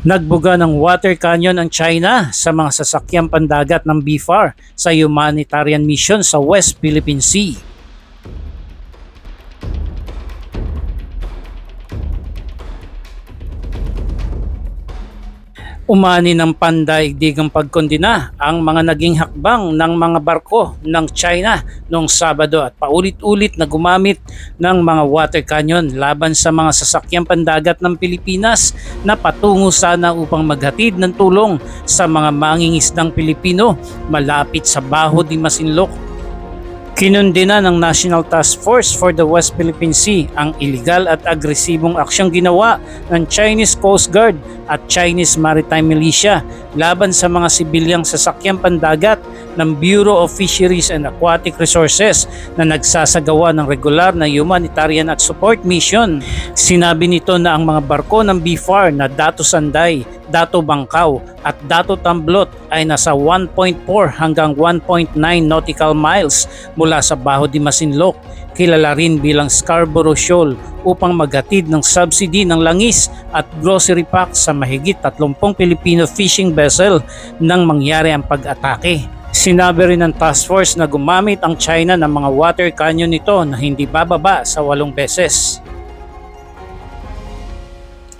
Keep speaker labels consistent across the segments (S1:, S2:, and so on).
S1: Nagbuga ng water canyon ang China sa mga sasakyang pandagat ng BFAR sa humanitarian mission sa West Philippine Sea. Umani ng pandaigdigang pagkondina ang mga naging hakbang ng mga barko ng China noong Sabado at paulit-ulit na gumamit ng mga water canyon laban sa mga sasakyang pandagat ng Pilipinas na patungo sana upang maghatid ng tulong sa mga mangingisdang Pilipino malapit sa Baho di Masinloc. Kinundina ng National Task Force for the West Philippine Sea ang iligal at agresibong aksyong ginawa ng Chinese Coast Guard at Chinese Maritime Militia laban sa mga sibilyang sasakyang pandagat ng Bureau of Fisheries and Aquatic Resources na nagsasagawa ng regular na humanitarian at support mission. Sinabi nito na ang mga barko ng BFAR na Dato Sanday, Dato Bangkaw at Dato Tamblot ay nasa 1.4 hanggang 1.9 nautical miles mula sa Baho di Masinloc, kilala rin bilang Scarborough Shoal upang maghatid ng subsidy ng langis at grocery pack sa mahigit 30 Filipino fishing vessel nang mangyari ang pag-atake. Sinabi rin ng task force na gumamit ang China ng mga water canyon nito na hindi bababa sa walong beses.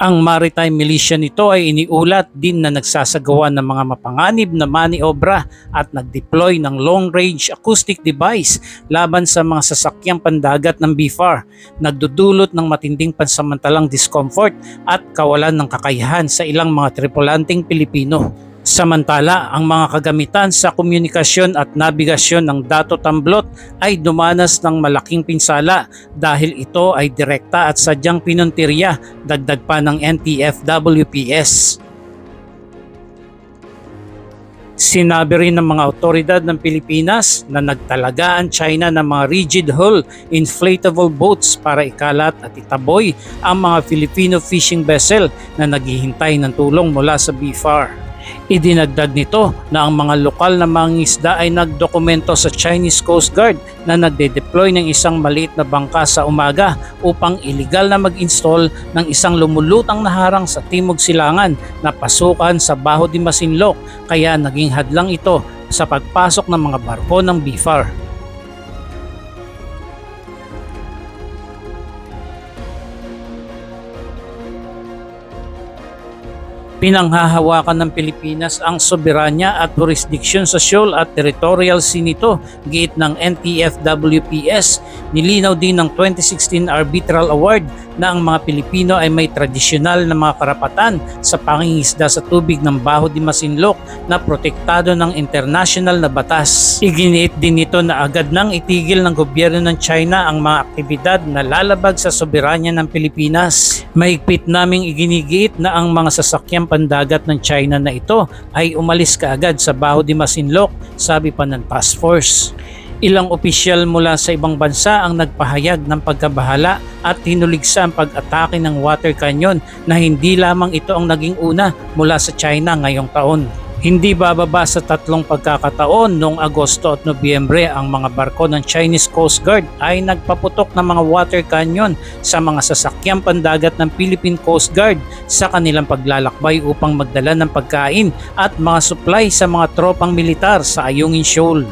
S1: Ang maritime militia nito ay iniulat din na nagsasagawa ng mga mapanganib na maniobra at nag-deploy ng long-range acoustic device laban sa mga sasakyang pandagat ng BFAR, nagdudulot ng matinding pansamantalang discomfort at kawalan ng kakayahan sa ilang mga tripulanteng Pilipino. Samantala, ang mga kagamitan sa komunikasyon at nabigasyon ng Dato Tamblot ay dumanas ng malaking pinsala dahil ito ay direkta at sadyang pinuntirya dagdag pa ng NTF-WPS. Sinabi rin ng mga otoridad ng Pilipinas na nagtalaga ang China ng mga rigid hull inflatable boats para ikalat at itaboy ang mga Filipino fishing vessel na naghihintay ng tulong mula sa BFAR. Idinagdag nito na ang mga lokal na mangingisda ay nagdokumento sa Chinese Coast Guard na nagde-deploy ng isang maliit na bangka sa umaga upang iligal na mag-install ng isang lumulutang na harang sa Timog Silangan na pasukan sa Baho di Masinloc kaya naging hadlang ito sa pagpasok ng mga barko ng BFAR. Pinanghahawakan ng Pilipinas ang soberanya at jurisdiksyon sa shoal at territorial sea nito, giit ng NTF-WPS. Nilinaw din ng 2016 Arbitral Award na ang mga Pilipino ay may tradisyonal na mga karapatan sa pangingisda sa tubig ng Baho di Masinloc na protektado ng international na batas. Iginiit din nito na agad nang itigil ng gobyerno ng China ang mga aktibidad na lalabag sa soberanya ng Pilipinas. Mahigpit naming iginigiit na ang mga sasakyang pandagat ng China na ito ay umalis kaagad sa Baho di Masinloc, sabi pa ng task force. Ilang opisyal mula sa ibang bansa ang nagpahayag ng pagkabahala at hinuligsa ang pag-atake ng water canyon na hindi lamang ito ang naging una mula sa China ngayong taon. Hindi bababa sa tatlong pagkakataon noong Agosto at Nobyembre ang mga barko ng Chinese Coast Guard ay nagpaputok ng mga water canyon sa mga sasakyang pandagat ng Philippine Coast Guard sa kanilang paglalakbay upang magdala ng pagkain at mga supply sa mga tropang militar sa Ayungin Shoal.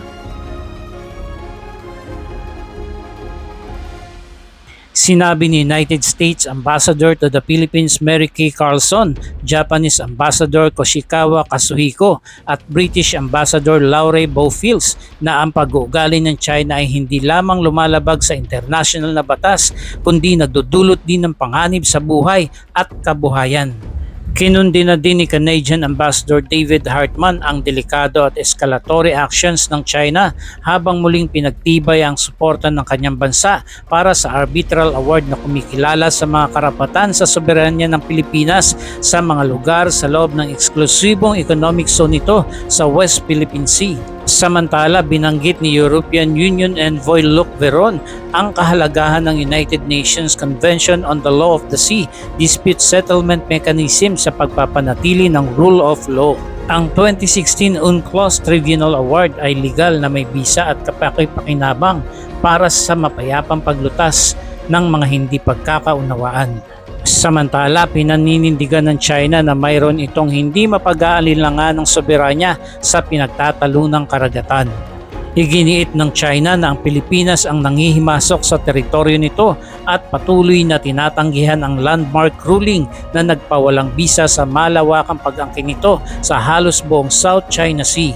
S1: Sinabi ni United States Ambassador to the Philippines Mary Kay Carlson, Japanese Ambassador Koshikawa Kazuhiko at British Ambassador Laure Bowfields na ang pag-uugali ng China ay hindi lamang lumalabag sa international na batas kundi nagdudulot din ng panganib sa buhay at kabuhayan. Kinundi na din ni Canadian Ambassador David Hartman ang delikado at escalatory actions ng China habang muling pinagtibay ang suporta ng kanyang bansa para sa arbitral award na kumikilala sa mga karapatan sa soberanya ng Pilipinas sa mga lugar sa loob ng eksklusibong economic zone nito sa West Philippine Sea. Samantala, binanggit ni European Union Envoy Luc Veron ang kahalagahan ng United Nations Convention on the Law of the Sea Dispute Settlement Mechanism sa pagpapanatili ng rule of law. Ang 2016 UNCLOS Tribunal Award ay legal na may bisa at kapakipakinabang para sa mapayapang paglutas ng mga hindi pagkakaunawaan. Samantala, pinaninindigan ng China na mayroon itong hindi mapag-aalinlangan ng soberanya sa pinagtatalunang karagatan. Iginiit ng China na ang Pilipinas ang nangihimasok sa teritoryo nito at patuloy na tinatanggihan ang landmark ruling na nagpawalang bisa sa malawakang pag-angkin nito sa halos buong South China Sea.